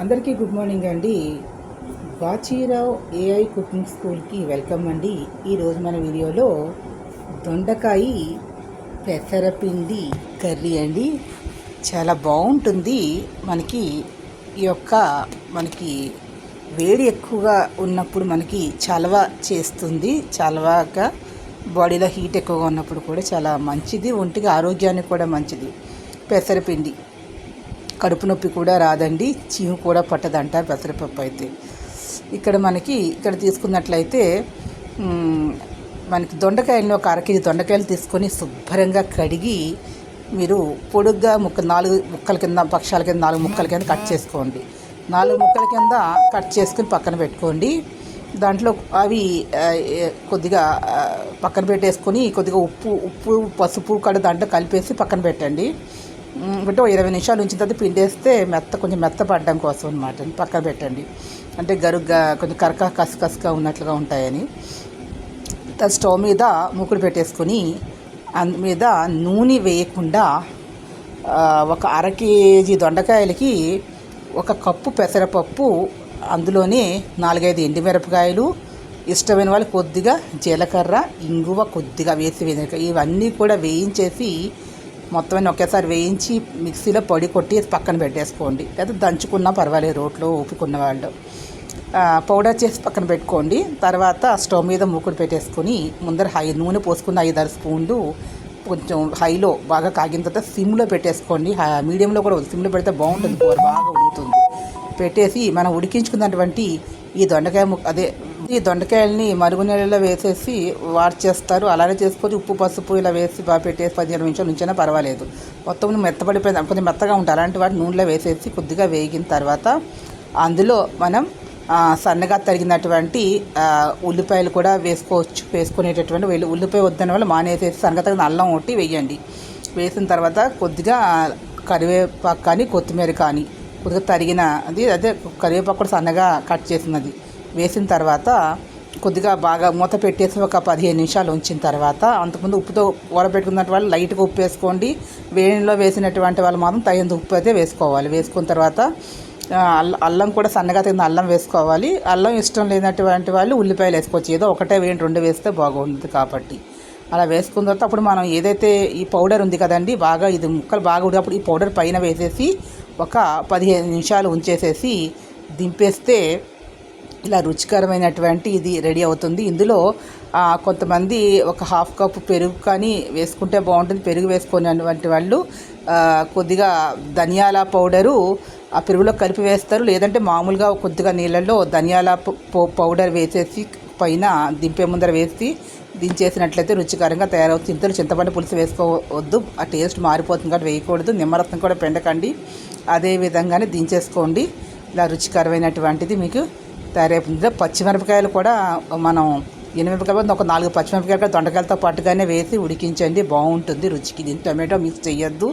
అందరికీ good morning అండి. Bachirao AI cooking స్కూల్కి వెల్కమ్ అండి. ఈరోజు మన వీడియోలో దొండకాయ పెసరపిండి కర్రీ అండి. చాలా బాగుంటుంది. మనకి ఈ యొక్క మనకి వేడి ఎక్కువగా ఉన్నప్పుడు మనకి చలవ చేస్తుంది. చలవగా బాడీలో హీట్ ఎక్కువగా ఉన్నప్పుడు కూడా చాలా మంచిది. ఒంటికి ఆరోగ్యానికి కూడా మంచిది. పెసరపిండి. కడుపు నొప్పి కూడా రాదండి చీము కూడా పట్టదంటారు పెసరపప్పు అయితే. ఇక్కడ మనకి ఇక్కడ తీసుకున్నట్లయితే మనకి దొండకాయలను ఒక అర కేజీ దొండకాయలు తీసుకొని శుభ్రంగా కడిగి మీరు పొడుగ్గా ముక్క నాలుగు ముక్కల కింద పక్షాల కింద నాలుగు ముక్కల కింద కట్ చేసుకోండి. నాలుగు ముక్కల కింద కట్ చేసుకుని పక్కన పెట్టుకోండి. దాంట్లో అవి కొద్దిగా పక్కన పెట్టేసుకొని కొద్దిగా ఉప్పు ఉప్పు పసుపు కూడా దాంట్లో కలిపేసి పక్కన పెట్టండి. అంటే ఇరవై నిమిషాలు ఉంచిన తర్వాత పిండేస్తే మెత్త కొంచెం మెత్త పడడం కోసం అనమాట పక్కన పెట్టండి. అంటే గరుగ్గా కొంచెం కరక కసకసగా ఉన్నట్లుగా ఉంటాయని. తర్వాత స్టవ్ మీద మూకుడు పెట్టేసుకొని అందు మీద నూనె వేయకుండా ఒక అర కేజీ దొండకాయలకి ఒక కప్పు పెసరపప్పు అందులోనే నాలుగైదు ఎండుమిరపకాయలు ఇష్టమైన వాళ్ళు కొద్దిగా జీలకర్ర ఇంగువ కొద్దిగా వేసి వేయక ఇవన్నీ కూడా వేయించేసి మొత్తం అన్ని ఒకేసారి వేయించి మిక్సీలో పొడి కొట్టి పక్కన పెట్టేసుకోండి. లేదా దంచుకున్నా పర్వాలేదు రోట్లో ఊపుకున్న వాళ్ళు. పౌడర్ చేసి పక్కన పెట్టుకోండి. తర్వాత స్టవ్ మీద మూకుడు పెట్టేసుకొని ముందర హై నూనె పోసుకున్న ఐదారు స్పూన్లు కొంచెం హైలో బాగా కాగిన తర్వాత సిమ్లో పెట్టేసుకోండి. మీడియంలో కూడా సిమ్లో పెడితే బాగుంటుంది కూర బాగా ఉడుకుతుంది. పెట్టేసి మనం ఉడికించుకున్నటువంటి ఈ దొండకాయ ముక్క అదే ఈ దొండకాయలని మరుగు నీళ్ళలో వేసేసి వాట్ చేస్తారు అలానే చేసుకొని ఉప్పు పసుపు ఇలా వేసి బాగా పెట్టేసి పదిహేను నిమిషాలు నుంచైనా పర్వాలేదు. మొత్తం మెత్తపడిపోయిన కొంచెం మెత్తగా ఉంటాయి. అలాంటి వాటి నూనెలో వేసేసి కొద్దిగా వేగిన తర్వాత అందులో మనం సన్నగా తరిగినటువంటి ఉల్లిపాయలు కూడా వేసుకోవచ్చు. వేసుకునేటటువంటి వెళ్ళి. ఉల్లిపాయ వద్దన వల్ల మానేసేసి సన్నగా తగిన అల్లం ఒకటి వేయండి. వేసిన తర్వాత కొద్దిగా కరివేపాకు కానీ కొత్తిమీర కానీ కొద్దిగా తరిగిన అది అదే కరివేపాకు కూడా సన్నగా కట్ చేసినది. వేసిన తర్వాత కొద్దిగా బాగా మూత పెట్టేసి ఒక పదిహేను నిమిషాలు ఉంచిన తర్వాత అంతకుముందు ఉప్పుతో ఊరబెట్టుకున్నట్టు వాళ్ళు లైట్గా ఉప్పు వేసుకోండి. వేడిలో వేసినటువంటి వాళ్ళు మాత్రం తగినంత ఉప్పు అయితే వేసుకోవాలి. వేసుకున్న తర్వాత అల్లం కూడా సన్నగా తగిన అల్లం వేసుకోవాలి. అల్లం ఇష్టం లేనటువంటి వాళ్ళు ఉల్లిపాయలు వేసుకోవచ్చు. ఏదో ఒకటే వేయండి రెండు వేస్తే బాగుంటుంది కాబట్టి. అలా వేసుకున్న తర్వాత అప్పుడు మనం ఏదైతే ఈ పౌడర్ ఉంది కదండి బాగా ఇది ముక్కలు బాగా ఉడినప్పుడు ఈ పౌడర్ పైన వేసేసి ఒక పదిహేను నిమిషాలు ఉంచేసేసి దింపేస్తే ఇలా రుచికరమైనటువంటి ఇది రెడీ అవుతుంది. ఇందులో కొంతమంది ఒక హాఫ్ కప్ పెరుగు కానీ వేసుకుంటే బాగుంటుంది. పెరుగు వేసుకునేటువంటి వాళ్ళు కొద్దిగా ధనియాల పౌడరు ఆ పెరుగులో కలిపి వేస్తారు. లేదంటే మామూలుగా కొద్దిగా నీళ్ళల్లో ధనియాల పౌడర్ వేసేసి పైన దింపే ముందర వేసి దించేసినట్లయితే రుచికరంగా తయారవుతుంది. ఇంతలో చింతపండు పులుసు వేసుకోవద్దు. ఆ టేస్ట్ మారిపోతుంది కాబట్టి వేయకూడదు. నిమ్మరసం కూడా పెండకండి. అదే విధంగానే దించేసుకోండి. ఇలా రుచికరమైనటువంటిది మీకు తయారైపోతుంది. పచ్చిమిరపకాయలు కూడా మనం ఎనిమిరపకాయలు ఒక నాలుగు పచ్చిమిరపకాయలు కూడా దొండకాయలతో పాటుగానే వేసి ఉడికించండి. బాగుంటుంది రుచికి. దీని టొమాటో మిక్స్ చేయొద్దు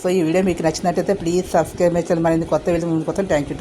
సో ఈ వీడియో మీకు నచ్చినట్టయితే ప్లీజ్ సబ్స్క్రైబ్ చేయాలి మరి కొత్త వీడియో ముందుకు థ్యాంక్ యూ